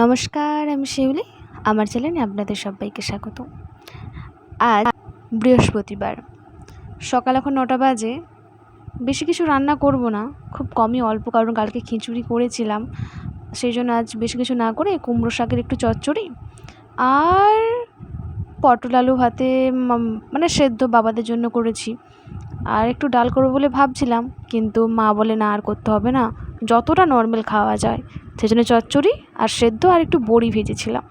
নমস্কার, আমি শিউলি। আমার চ্যানেলে আপনাদের সবাইকে স্বাগত। আজ বৃহস্পতিবার। সকাল এখন নটা বাজে। বেশি কিছু রান্না করব না। খুব কমই অল্প, কারণ কালকে খিচুড়ি করেছিলাম। সেই জন্য আজ বেশি কিছু না করে কুমড়ো শাকের একটু চচ্চড়ি আর পটল আলু ভাতে মানে সেদ্ধ বাবাদের জন্য করেছি। আর একটু ডাল করব বলে ভাবছিলাম, কিন্তু মা বলে না আর করতে হবে না। যতটা নর্মাল খাওয়া যায়। সেই জন্য চচ্চড়ি আর সেদ্ধ আর একটু বড়ি ভেজেছিলাম।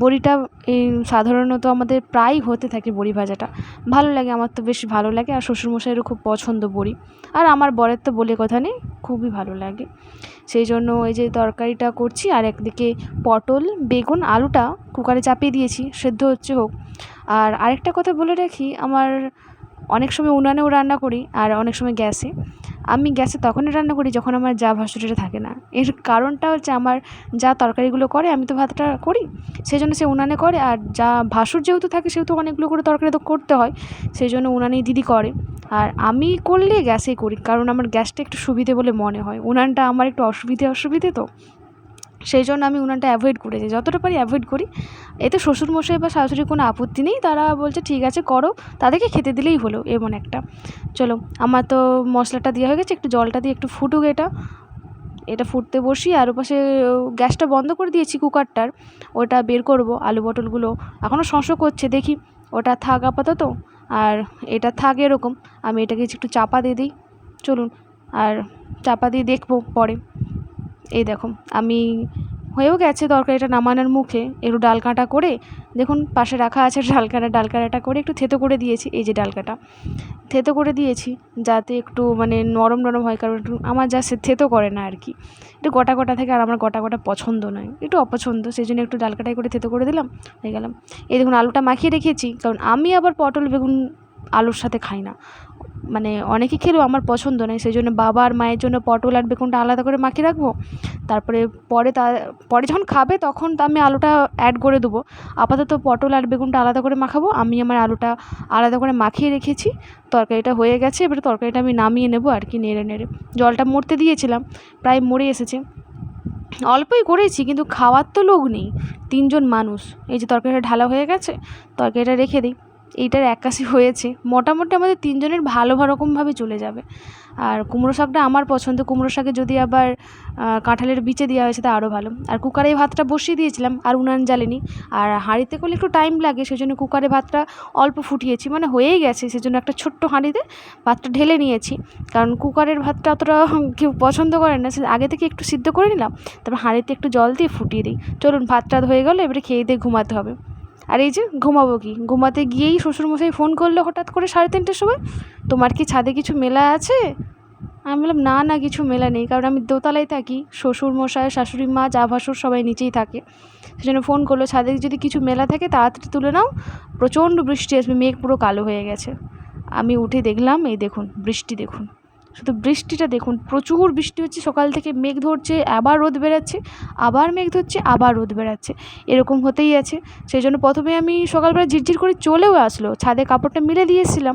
বড়িটা, এই, সাধারণত আমাদের প্রায়ই হতে থাকে বড়ি ভাজাটা। ভালো লাগে, আমার তো বেশ ভালো লাগে আর শ্বশুরমশাইয়েরও খুব পছন্দ বড়ি। আর আমার বরের তো বলে কথা নেই, খুবই ভালো লাগে। সেই জন্য এই যে তরকারিটা করছি আর একদিকে পটল, বেগুন, আলুটা কুকারে চাপিয়ে দিয়েছি, সেদ্ধ হচ্ছে হোক। আর আরেকটা কথা বলে রাখি, আমার অনেক সময় উনানেও রান্না করি আর অনেক সময় গ্যাসে। আমি গ্যাসে তখনই রান্না করি যখন আমার যা ভাসুরিটা থাকে না। এর কারণটা হচ্ছে আমার যা তরকারিগুলো করে আমি তো ভাতটা করি সেই জন্য সে উনানে করে আর যা ভাসুর যেহেতু থাকে সেহেতু অনেকগুলো করে তরকারি তো করতে হয় সেই জন্য উনানেই দিদি করে। আর আমি করলে গ্যাসেই করি, কারণ আমার গ্যাসটা একটু সুবিধে বলে মনে হয়। উনানটা আমার একটু অসুবিধে অসুবিধে তো। সেই জন্য আমি উনানটা অ্যাভয়েড করেছি যতটা পারি অ্যাভয়েড করি। এতে শ্বশুরমশাই বা শাশুড়ির কোনো আপত্তি নেই। তারা বলছে, ঠিক আছে, করো। তাদেরকে খেতে দিলেই হলো এমন একটা। চলো, আমার তো মশলাটা দেওয়া হয়ে গেছে। একটু জলটা দিয়ে একটু ফুটুক এটা। এটা ফুটতে বসি। আর ওপাশে গ্যাসটা বন্ধ করে দিয়েছি কুকারটার। ওটা বের করব, আলু পটলগুলো। এখনও শস্য করছে, দেখি। ওটা থাক আপাতত। আর এটা থাক এরকম। আমি এটাকে একটু চাপা দিয়ে দিই। চলুন, আর চাপা দিয়ে দেখব পরে। এই দেখো, আমি হয়েও গেছে তরকারিটা নামানোর মুখে, একটু ডাল কাঁটা করে, দেখুন পাশে রাখা আছে ডাল কাঁটা, ডাল কাঁটাটা করে একটু থেতো করে দিয়েছি, এই যে ডাল কাঁটা। থেতো করে দিয়েছি, যাতে একটু মানে নরম নরম হয়, কারণ একটু আমার যা সে থেতো করে না আর কি। একটু গোটা গোটা থেকে আর আমার গোটা গোটা পছন্দ নয়, একটু অপছন্দ সেই জন্য একটু ডাল কাটাই করে থেতো করে দিলাম, হয়ে গেলাম। এই দেখুন, আলুটা মাখিয়ে রেখেছি, কারণ আমি আবার পটল, বেগুন, আলুর সাথে খাই না। মানে অনেকে খেলেও আমার পছন্দ নয় সেই জন্য বাবা আর মায়ের জন্য পটল আর বেগুনটা আলাদা করে মাখিয়ে রাখব। তারপরে পরে তা, পরে যখন খাবে তখন আমি আলুটা অ্যাড করে দেবো। আপাতত পটল আর বেগুনটা আলাদা করে মাখাবো। আমি আমার আলুটা আলাদা করে মাখিয়ে রেখেছি। তরকারিটা হয়ে গেছে, এবারে তরকারিটা আমি নামিয়ে নেব আর কি নেড়ে নেড়ে। জলটা মরতে দিয়েছিলাম, প্রায় মরে এসেছে। অল্পই করেছি কিন্তু খাওয়ার তো লোক নেই, তিনজন মানুষ। এই যে তরকারিটা ঢালা হয়ে গেছে, তরকারিটা রেখে দিই। এইটার একাশি হয়েছে। মোটামুটি আমাদের তিনজনের ভালো রকমভাবে চলে যাবে। আর কুমড়ো শাকটা আমার পছন্দ। কুমড়ো শাকে যদি আবার কাঁঠালের বিচে দেওয়া হয়েছে তা আরও ভালো। আর কুকারে ভাতটা বসিয়ে দিয়েছিলাম আর উনান জ্বালেনি। আর হাঁড়িতে করলে একটু টাইম লাগে সেই জন্য কুকারে ভাতটা অল্প ফুটিয়েছি। মানে হয়েই গেছে, সেজন্য একটা ছোট্ট হাঁড়িতে ভাতটা ঢেলে নিয়েছি। কারণ কুকারের ভাতটা অতটা কেউ পছন্দ করে না। সে আগে থেকে একটু সিদ্ধ করে নিলাম, তারপর হাঁড়িতে একটু জল দিয়ে ফুটিয়ে দিই। চলুন, ভাতটা হয়ে গেলো, এবারে খেয়ে দিয়ে ঘুমাতে হবে। আর এই যে ঘুমাবো কি? ঘুমাতে গিয়েই শ্বশুরমশাই ফোন করল হঠাৎ করে সাড়ে তিনটের সময়, তোমার কি ছাদে কিছু মেলা আছে? আমি বললাম, না না, কিছু মেলা নেই, কারণ আমি দোতলায় থাকি, শ্বশুরমশাই শাশুড়ি মা যা ভাসুর সবাই নিচেই থাকে। সেই জন্য ফোন করল, ছাদে যদি কিছু মেলা থাকে, তাড়াতাড়ি তুলে নাও, প্রচণ্ড বৃষ্টি আসবে, মেঘ পুরো কালো হয়ে গেছে। আমি উঠে দেখলাম, এই দেখুন, বৃষ্টি দেখুন। শুধু বৃষ্টিটা দেখুন, প্রচুর বৃষ্টি হচ্ছে, সকাল থেকে মেঘ ধরছে, আবার রোদ বেরাচ্ছে আবার মেঘ ধরছে, আবার রোদ বেরাচ্ছে এরকম হতেই আছে। সেই জন্য প্রথমে আমি সকালবেলা ঝিরঝির করে চলেও আসলো, ছাদে কাপড়টা মিলে দিয়েছিলাম,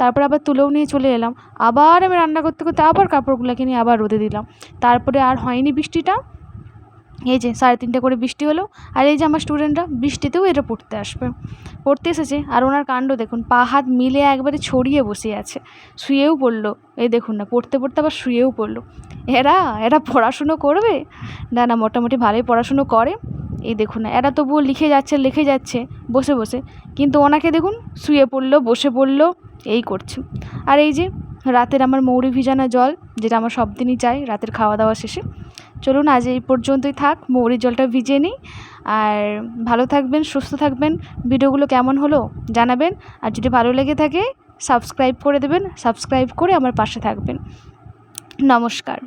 তারপর আবার তুলেও নিয়ে চলে এলাম, আবার আমি রান্না করতে করতে আবার কাপড়গুলোকে নিয়ে আবার রোদে দিলাম, তারপরে আর হয়নি বৃষ্টিটা। এই যে সাড়ে তিনটে করে বৃষ্টি হলো, আর এই যে আমার স্টুডেন্টরা বৃষ্টিতেও এটা পড়তে আসবে। পড়তে এসেছে, আর ওনার কাণ্ড দেখুন, পা হাত মিলে একবারে ছড়িয়ে বসে আছে। শুয়েও পড়ল, এই দেখুন না, পড়তে পড়তে আবার শুয়েও পড়ল। এরা এরা পড়াশুনো করবে? না না, মোটামুটি ভালোই পড়াশুনো করে। এই দেখুন না, এরা তবুও লিখে যাচ্ছে লিখে যাচ্ছে, বসে বসে। কিন্তু ওনাকে দেখুন, শুয়ে পড়ল, বসে পড়ল, এই করছে। আর এই যে রাতের আমার মৌরি ভিজানো জল, যেটা আমার সব দিনই চাই, রাতের খাওয়া দাওয়া শেষে চলুন আজ এই পর্যন্তই থাক, মৌরি জলটা ভিজিয়ে নিই। আর ভালো থাকবেন, সুস্থ থাকবেন, ভিডিওগুলো কেমন হলো জানাবেন। আর যদি ভালো লেগে থাকে, সাবস্ক্রাইব করে দেবেন, সাবস্ক্রাইব করে আমার পাশে থাকবেন। নমস্কার।